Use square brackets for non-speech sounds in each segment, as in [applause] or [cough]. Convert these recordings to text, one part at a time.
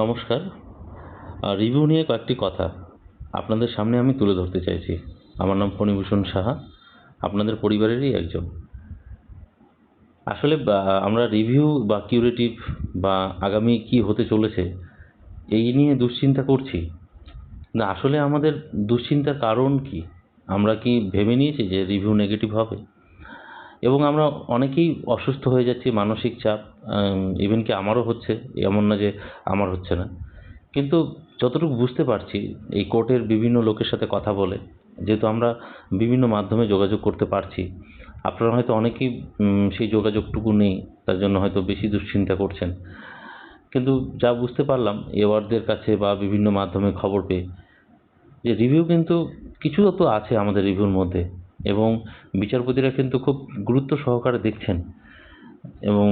নমস্কার। রিভিউ নিয়ে কয়েকটি কথা আপনাদের সামনে আমি তুলে ধরতে চাইছি। আমার নাম ফণিভূষণ সাহা, আপনাদের পরিবারেরই একজন। আসলে আমরা রিভিউ বা কিউরেটিভ বা আগামী কি হতে চলেছে, এই নিয়ে দুশ্চিন্তা করছি। না, আসলে আমাদের দুশ্চিন্তার কারণ কি? আমরা কি ভেবে নিয়েছি যে রিভিউ নেগেটিভ হবে? এবং আমরা অনেকেই অসুস্থ হয়ে যাচ্ছি, মানসিক চাপ ইভেন কি আমারও হচ্ছে, এমন না যে আমার হচ্ছে না। কিন্তু যতটুকু বুঝতে পারছি, এই কোর্টের বিভিন্ন লোকের সাথে কথা বলে, যেহেতু আমরা বিভিন্ন মাধ্যমে যোগাযোগ করতে পারছি, আপনারা হয়তো অনেকেই সেই যোগাযোগটুকু নেই, তার জন্য হয়তো বেশি দুশ্চিন্তা করছেন। কিন্তু যা বুঝতে পারলাম এওয়ার্ডদের কাছে বা বিভিন্ন মাধ্যমে খবর পেয়ে, যে রিভিউ কিন্তু কিছু তো আছে আমাদের রিভিউর মধ্যে। এবং বিচারপতিরা কিন্তু খুব গুরুত্ব সহকারে দেখছেন এবং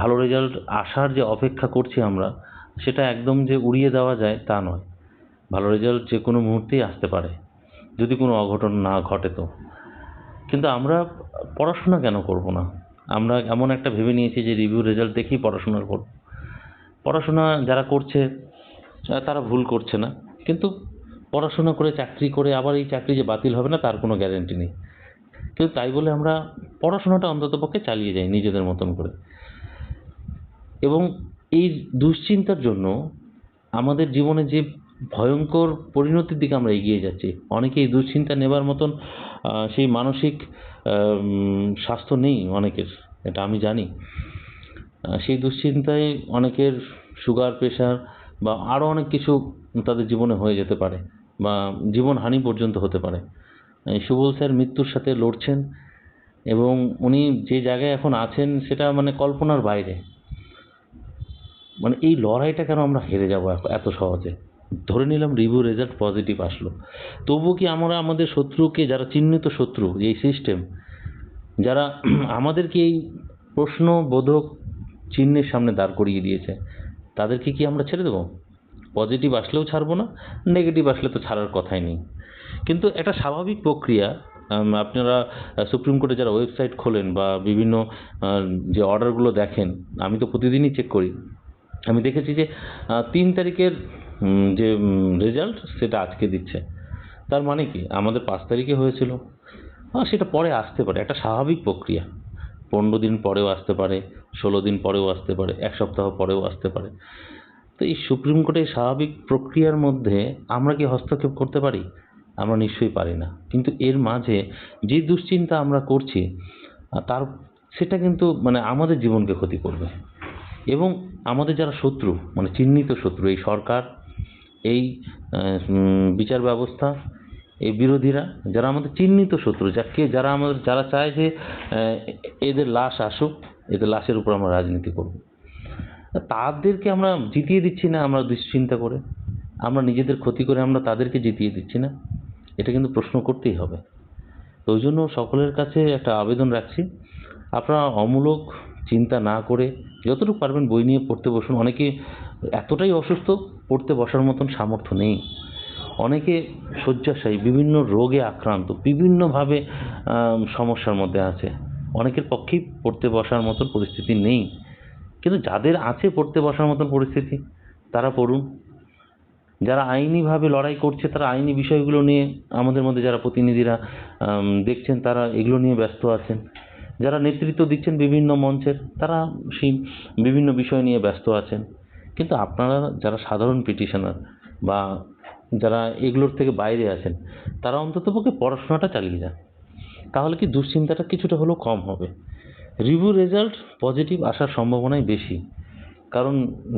ভালো রেজাল্ট আসার যে অপেক্ষা করছি আমরা, সেটা একদম যে উড়িয়ে দেওয়া যায় তা নয়। ভালো রেজাল্ট যে কোনো মুহূর্তেই আসতে পারে, যদি কোনো অঘটন না ঘটে তো। কিন্তু আমরা পড়াশোনা কেন করব না? আমরা এমন একটা ভেবে নিয়েছি যে রিভিউ রেজাল্ট দেখেই পড়াশোনা করব পড়াশোনা যারা করছে, তারা ভুল করছে না। কিন্তু পড়াশোনা করে, চাকরি করে, আবার এই চাকরি যে বাতিল হবে না, তার কোনো গ্যারেন্টি নেই। কিন্তু তাই বলে আমরা পড়াশোনাটা অন্ততপক্ষে চালিয়ে যাই নিজেদের মতন করে। এবং এই দুশ্চিন্তার জন্য আমাদের জীবনে যে ভয়ঙ্কর পরিণতির দিকে আমরা এগিয়ে যাচ্ছি, অনেকে এই দুশ্চিন্তা নেবার মতন সেই মানসিক স্বাস্থ্য নেই অনেকের, এটা আমি জানি। সেই দুশ্চিন্তায় অনেকের সুগার, প্রেশার বা আরও অনেক কিছু তাদের জীবনে হয়ে যেতে পারে বা জীবনহানি পর্যন্ত হতে পারে। সুবল স্যার মৃত্যুর সাথে লড়ছেন এবং উনি যে জায়গায় এখন আছেন সেটা মানে কল্পনার বাইরে। মানে এই লড়াইটা কেন আমরা হেরে যাব এত সহজে? ধরে নিলাম রিভিউ রেজাল্ট পজিটিভ আসলো। তবুও কি আমরা আমাদের শত্রুকে, যারা চিহ্নিত শত্রু এই সিস্টেম, যারা [clears throat] আমাদেরকে এই প্রশ্নবোধক চিহ্নের সামনে দাঁড় করিয়ে দিয়েছে, তাদেরকে কি আমরা ছেড়ে দেবো? পজিটিভ আসলেও ছাড়বো না, নেগেটিভ আসলে তো ছাড়ার কথাই নেই। কিন্তু একটা স্বাভাবিক প্রক্রিয়া আপনারা সুপ্রিম কোর্টে যারা ওয়েবসাইট খোলেন বা বিভিন্ন যে অর্ডারগুলো দেখেন, আমি তো প্রতিদিনই চেক করি। আমি দেখেছি যে তিন তারিখের যে রেজাল্ট সেটা আজকে দিচ্ছে। তার মানে কি? আমাদের পাঁচ তারিখে হয়েছিল। সেটা পরে আসতে পারে। একটা স্বাভাবিক প্রক্রিয়া। পনেরো দিন পরেও আসতে পারে, ষোলো দিন পরেও আসতে পারে, এক সপ্তাহ পরেও আসতে পারে। তো এই সুপ্রিম কোর্টের স্বাভাবিক প্রক্রিয়ার মধ্যে আমরা কি হস্তক্ষেপ করতে পারি? আমরা নিশ্চয়ই পারি না। কিন্তু এর মাঝে যে দুশ্চিন্তা আমরা করছি তার, সেটা কিন্তু মানে আমাদের জীবনকে ক্ষতি করবে। এবং আমাদের যারা শত্রু মানে চিহ্নিত শত্রু, এই সরকার, এই বিচার ব্যবস্থা, এই বিরোধীরা, যারা আমাদের চিহ্নিত শত্রু যাকে যারা আমাদের, যারা চায় যে এদের লাশ আসুক, এদের লাশের উপর আমরা রাজনীতি করব। তাদেরকে আমরা জিতিয়ে দিচ্ছি না আমরা দুশ্চিন্তা করে। আমরা নিজেদের ক্ষতি করে আমরা তাদেরকে জিতিয়ে দিচ্ছি না। এটা কিন্তু প্রশ্ন করতেই হবে। তো ওই জন্য সকলের কাছে একটা আবেদন রাখছি। আপনারা অমূলক চিন্তা না করে যতটুকু পারবেন বই নিয়ে পড়তে বসুন। অনেকে এতটাই অসুস্থ, পড়তে বসার মতন সামর্থ্য নেই। অনেকে শয্যাশায়ী, বিভিন্ন রোগে আক্রান্ত, বিভিন্নভাবে সমস্যার মধ্যে আছে। অনেকের পক্ষেই পড়তে বসার মতন পরিস্থিতি নেই। কিন্তু যাদের আছে পড়তে বসার মতন পরিস্থিতি, তারা পড়ুন। যারা আইনিভাবে লড়াই করছে, তারা আইনি বিষয়গুলো নিয়ে আমাদের মধ্যে যারা প্রতিনিধিরা দেখছেন, তারা এগুলো নিয়ে ব্যস্ত আছেন। যারা নেতৃত্ব দিচ্ছেন বিভিন্ন মঞ্চের, তারা সেই বিভিন্ন বিষয় নিয়ে ব্যস্ত আছেন। কিন্তু আপনারা যারা সাধারণ পিটিশনার বা যারা এগুলোর থেকে বাইরে আছেন, তারা অন্ততপক্ষে পড়াশোনাটা চালিয়ে যান। তাহলে কি দুশ্চিন্তাটা কিছুটা হলেও কম হবে। রিভিউ রেজাল্ট পজিটিভ আসার সম্ভাবনাই বেশি। কারণ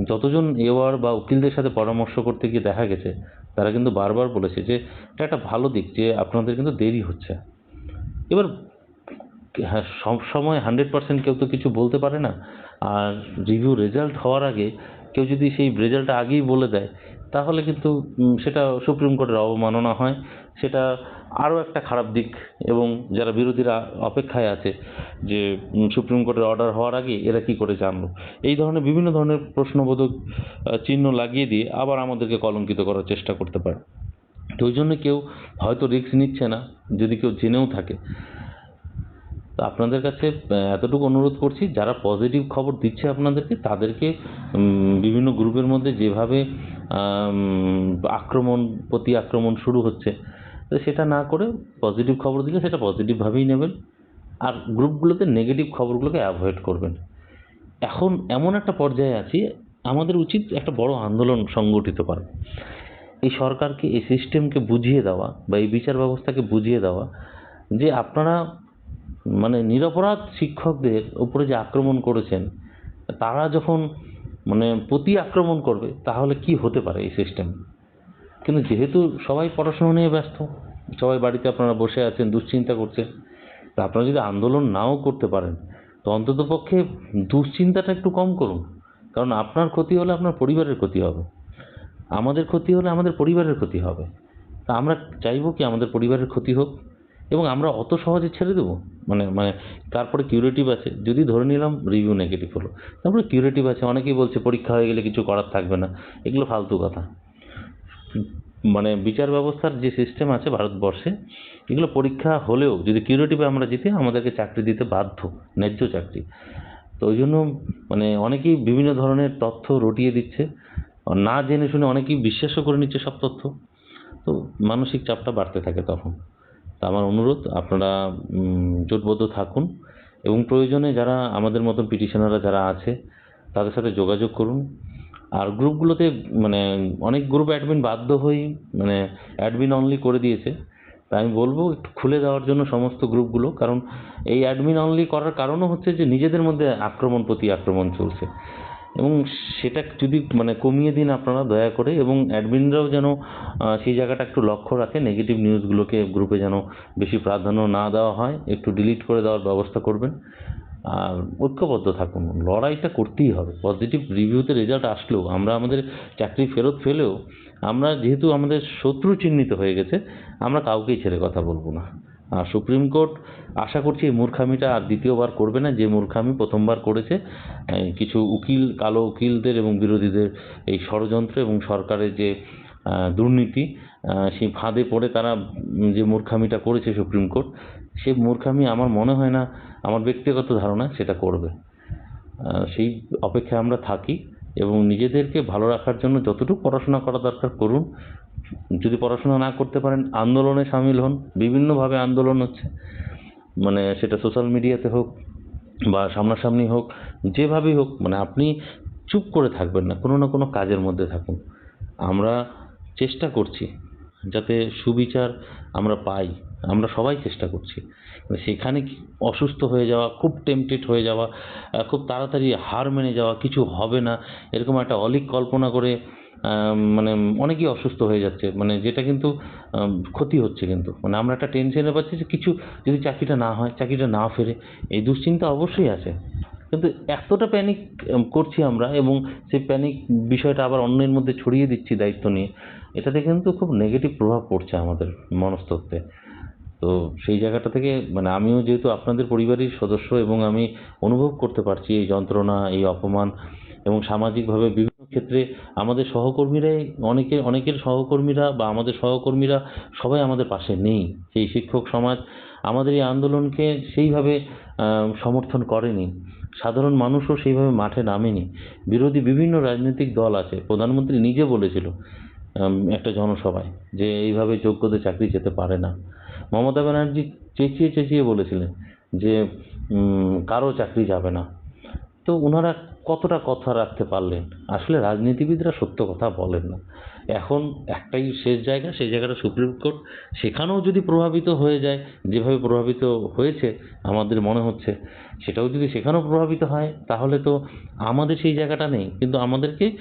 যতজন এওয়ার বা উকিলদের সাথে পরামর্শ করতে গিয়ে দেখা গেছে, তারা কিন্তু বারবার বলেছে যে, এটা একটা ভালো দিক যে আপনাদের কিন্তু দেরি হচ্ছে। এবার হ্যাঁ সব সময় হান্ড্রেড পার্সেন্ট কেউ তো কিছু বলতে পারে না। আর রিভিউ রেজাল্ট হওয়ার আগে কেউ যদি সেই রেজাল্টটা আগেই বলে দেয় তাহলে কিন্তু সেটা সুপ্রিম কোর্টের অবমাননা হয়। সেটা আরও একটা খারাপ দিক এবং যারা বিরোধীরা অপেক্ষায় আছে যে সুপ্রিম কোর্টের অর্ডার হওয়ার আগে এরা কী করে জানলো এই ধরনের বিভিন্ন ধরনের প্রশ্নবোধক চিহ্ন লাগিয়ে দিয়ে আবার আমাদেরকে কলঙ্কিত করার চেষ্টা করতে পারে। তো ওই জন্য কেউ হয়তো রিস্ক নিচ্ছে না, যদি কেউ জেনেও থাকে। তো আপনাদের কাছে এতটুকু অনুরোধ করছি, যারা পজিটিভ খবর দিচ্ছে আপনাদেরকে, তাদেরকে বিভিন্ন গ্রুপের মধ্যে যেভাবে আক্রমণ, প্রতি আক্রমণ শুরু হচ্ছে। তো সেটা না করে পজিটিভ খবর দিলে সেটা পজিটিভভাবেই নেবেন। আর গ্রুপগুলোতে নেগেটিভ খবরগুলোকে অ্যাভয়েড করবেন। এখন এমন একটা পর্যায়ে আছি, আমাদের উচিত একটা বড় আন্দোলন সংগঠিত করা। এই সরকারকে, এই সিস্টেমকে বুঝিয়ে দেওয়া বা এই বিচার ব্যবস্থাকে বুঝিয়ে দেওয়া যে আপনারা মানে নিরপরাধ শিক্ষকদের উপরে যে আক্রমণ করেছেন, তারা যখন মানে প্রতি আক্রমণ করবে, তাহলে কি হতে পারে এই সিস্টেম কিন্তু যেহেতু সবাই পড়াশোনা নিয়ে ব্যস্ত, সবাই বাড়িতে আপনারা বসে আছেন, দুশ্চিন্তা করছেন, তা আপনারা যদি আন্দোলন নাও করতে পারেন, তো অন্ততপক্ষে দুশ্চিন্তাটা একটু কম করুন। কারণ আপনার ক্ষতি হলে আপনার পরিবারের ক্ষতি হবে। আমাদের ক্ষতি হলে আমাদের পরিবারের ক্ষতি হবে। তা আমরা চাইব কি আমাদের পরিবারের ক্ষতি হোক। এবং আমরা অত সহজে ছেড়ে দেবো? মানে মানে তারপরে কিউরেটিভ আছে। যদি ধরে নিলাম রিভিউ নেগেটিভ হলো, তারপরে কিউরেটিভ আছে। অনেকেই বলছে পরীক্ষা হয়ে গেলে কিছু করার থাকবে না। এগুলো ফালতু কথা। মানে বিচার ব্যবস্থার যে সিস্টেম আছে ভারতবর্ষে, এগুলো পরীক্ষা হলেও যদি কিউরেটিভে আমরা জিতে, আমাদেরকে চাকরি দিতে বাধ্য, ন্যায্য চাকরি। তো ওই জন্য মানে অনেকেই বিভিন্ন ধরনের তথ্য রটিয়ে দিচ্ছে। না জেনে শুনে অনেকেই বিশ্বাসও করে নিচ্ছে সব তথ্য। তো মানসিক চাপটা বাড়তে থাকে তখন। আমার অনুরোধ, আপনারা জোটবদ্ধ থাকুন এবং প্রয়োজনে যারা আমাদের মতন পিটিশনাররা যারা আছে, তাদের সাথে যোগাযোগ করুন। আর গ্রুপগুলোতে মানে অনেক গ্রুপ অ্যাডমিন বাধ্য হয়েই মানে অ্যাডমিন অনলি করে দিয়েছে। তাই আমি বলব, একটু খুলে দেওয়ার জন্য সমস্ত গ্রুপগুলো, কারণ এই অ্যাডমিন অনলি করার কারণও হচ্ছে যে, নিজেদের মধ্যে আক্রমণ প্রতি আক্রমণ চলছে। এবং সেটা যদি মানে কমিয়ে দিন আপনারা, দয়া করে, এবং অ্যাডমিনরাও যেন সেই জায়গাটা একটু লক্ষ্য রাখে নেগেটিভ নিউজগুলোকে গ্রুপে যেন বেশি প্রাধান্য না দেওয়া হয়, একটু ডিলিট করে দেওয়ার ব্যবস্থা করবেন। আর ঐক্যবদ্ধ থাকুন, লড়াইটা করতেই হবে। পজিটিভ রিভিউতে রেজাল্ট আসলেও, আমরা আমাদের চাকরি ফেরত ফেলেও আমরা যেহেতু আমাদের শত্রু চিহ্নিত হয়ে গেছে, আমরা কাউকেই ছেড়ে কথা বলব না। সুপ্রিম কোর্ট আশা করছি এই মূর্খামিটা আর দ্বিতীয়বার করবে না। যে মূর্খামি প্রথমবার করেছে কিছু উকিল, কালো উকিলদের এবং বিরোধীদের এই ষড়যন্ত্র এবং সরকারের যে দুর্নীতি সেই ফাঁদে পড়ে তারা যে মূর্খামিটা করেছে সুপ্রিম কোর্ট সেই মূর্খামি আমার মনে হয় না, আমার ব্যক্তিগত ধারণা সেটা করবে। সেই অপেক্ষায় আমরা থাকি। এবং নিজেদেরকে ভালো রাখার জন্য যতটুকু পড়াশোনা করা দরকার করুন। যদি পড়াশোনা না করতে পারেন, আন্দোলনে সামিল হন। বিভিন্নভাবে আন্দোলন হচ্ছে। মানে সেটা সোশ্যাল মিডিয়াতে হোক বা সামনাসামনি হোক, যেভাবেই হোক মানে আপনি চুপ করে থাকবেন না, কোনো না কোনো কাজের মধ্যে থাকুন। আমরা চেষ্টা করছি যাতে সুবিচার আমরা পাই। আমরা সবাই চেষ্টা করছি। সেখানে অসুস্থ হয়ে যাওয়া, খুব টেম্পটেড হয়ে যাওয়া খুব তাড়াতাড়ি হার মেনে যাওয়া কিছু হবে না, এরকম একটা অলিক কল্পনা করে মানে অনেকেই অসুস্থ হয়ে যাচ্ছে। মানে যেটা কিন্তু ক্ষতি হচ্ছে কিন্তু। মানে আমরা একটা টেনশনে পাচ্ছি যে কিছু যদি চাকরিটা না হয়, চাকরিটা না ফেরে, এই দুশ্চিন্তা অবশ্যই আছে। কিন্তু এতটা প্যানিক করছি আমরা এবং সেই প্যানিক বিষয়টা আবার অন্যের মধ্যে ছড়িয়ে দিচ্ছি দায়িত্ব নিয়ে। এটাতে কিন্তু খুব নেগেটিভ প্রভাব পড়ছে আমাদের মনস্তত্ত্বে। তো সেই জায়গাটা থেকে মানে আমিও যেহেতু আপনাদের পরিবারের সদস্য এবং আমি অনুভব করতে পারছি এই যন্ত্রণা, এই অপমান এবং সামাজিকভাবে বিভিন্ন ক্ষেত্রে আমাদের সহকর্মীরাই অনেকে, অনেকের সহকর্মীরা বা আমাদের সহকর্মীরা সবাই আমাদের পাশে নেই। সেই শিক্ষক সমাজ আমাদের এই আন্দোলনকে সেইভাবে সমর্থন করেনি। সাধারণ মানুষও সেইভাবে মাঠে নামেনি। বিরোধী বিভিন্ন রাজনৈতিক দল আছে, প্রধানমন্ত্রী নিজে বলেছিল একটা জনসভায় যে এইভাবে যোগ্যদের চাকরি যেতে পারে না। মমতা ব্যানার্জি চেঁচিয়ে চেঁচিয়ে বলেছিলেন যে কারও চাকরি যাবে না। তো ওনারা কতটা কথা রাখতে পারলেন? আসলে রাজনীতিবিদরা সত্য কথা বলেন না। এখন একটাই শেষ জায়গা, সেই জায়গাটা সুপ্রিম কোর্ট। সেখানেও যদি প্রভাবিত হয়ে যায়, যেভাবে প্রভাবিত হয়েছে, আমাদের মনে হচ্ছে, সেটাও যদি সেখানেও প্রভাবিত হয়, তাহলে তো আমাদের সেই জায়গাটা নেই। কিন্তু আমাদেরকে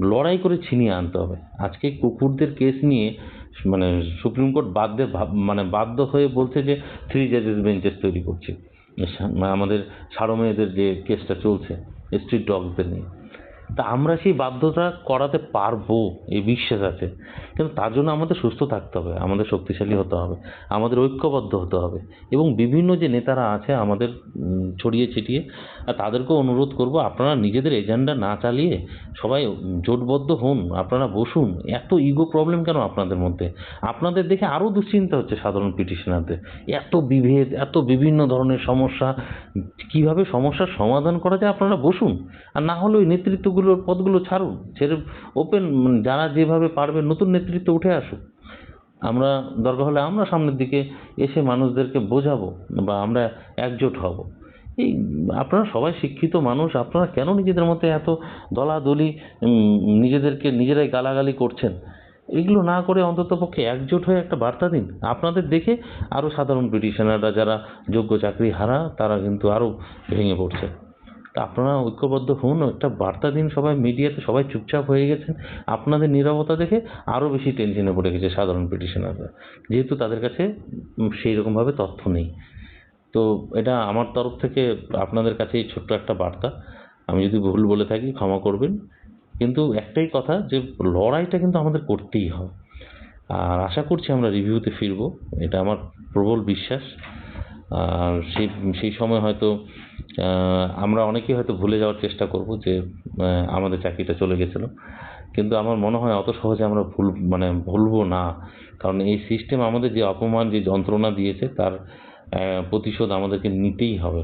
লড়াই করে ছিনিয়ে আনতে হবে। আজকে কুকুরদের কেস নিয়ে মানে সুপ্রিম কোর্ট বাধ্য মানে বাধ্য হয়ে বলছে যে থ্রি জাজেস বেঞ্চেস তৈরি করছে। আমাদের সারমেয়েদের যে কেসটা চলছে স্ট্রিট ডগসদের নিয়ে। তা আমরা সেই বাধ্যতা করাতে পারব, এই বিশ্বাস আছে। কিন্তু তার জন্য আমাদের সুস্থ থাকতে হবে, আমাদের শক্তিশালী হতে হবে, আমাদের ঐক্যবদ্ধ হতে হবে এবং বিভিন্ন যে নেতারা আছে আমাদের ছড়িয়ে ছিটিয়ে, আর তাদেরকেও অনুরোধ করব, আপনারা নিজেদের এজেন্ডা না চালিয়ে সবাই জোটবদ্ধ হন, আপনারা বসুন। এত ইগো প্রবলেম কেন আপনাদের মধ্যে? আপনাদের দেখে আরও দুশ্চিন্তা হচ্ছে সাধারণ পিটিশনারদের। এত বিভেদ, এত বিভিন্ন ধরনের সমস্যা, কীভাবে সমস্যার সমাধান করা যায় আপনারা বসুন। আর না হলে ওই নেতৃত্বগুলোর পদগুলো পদগুলো ছাড়ুন। ছেড়ে ওপেন যারা যেভাবে পারবে নতুন নেতৃত্ব উঠে আসুক। আমরা দরকার হলে আমরা সামনের দিকে এসে মানুষদেরকে বোঝাবো বা আমরা একজোট হব। এই আপনারা সবাই শিক্ষিত মানুষ, আপনারা কেন নিজেদের মধ্যে এত দলাদলি নিজেদেরকে নিজেরাই গালাগালি করছেন? এগুলো না করে অন্তত পক্ষে একজোট হয়ে একটা বার্তা দিন। আপনাদের দেখে আরও সাধারণ পিটিশনাররা যারা যোগ্য চাকরি হারা, তারা কিন্তু আরও ভেঙে পড়ছে। তা আপনারা ঐক্যবদ্ধ হন, একটা বার্তা দিন সবাই, মিডিয়াতে সবাই চুপচাপ হয়ে গেছেন। আপনাদের নীরবতা দেখে আরও বেশি টেনশনে পড়ে গেছে সাধারণ পিটিশনাররা। যেহেতু তাদের কাছে সেই রকমভাবে তথ্য নেই। তো এটা আমার তরফ থেকে আপনাদের কাছে ছোট্ট একটা বার্তা। আমি যদি ভুল বলে থাকি, ক্ষমা করবেন। কিন্তু একটাই কথা যে, লড়াইটা কিন্তু আমাদের করতেই হবে। আর আশা করছি আমরা রিভিউতে ফিরবো। এটা আমার প্রবল বিশ্বাস। সেই সেই সময় হয়তো আমরা অনেকেই হয়তো ভুলে যাওয়ার চেষ্টা করব যে আমাদের চাকরিটা চলে গেছিল। কিন্তু আমার মনে হয় অত সহজে আমরা ভুল মানে ভুলবো না। কারণ এই সিস্টেম আমাদের যে অপমান, যে যন্ত্রণা দিয়েছে, তার প্রতিশোধ আমাদেরকে নিতেই হবে।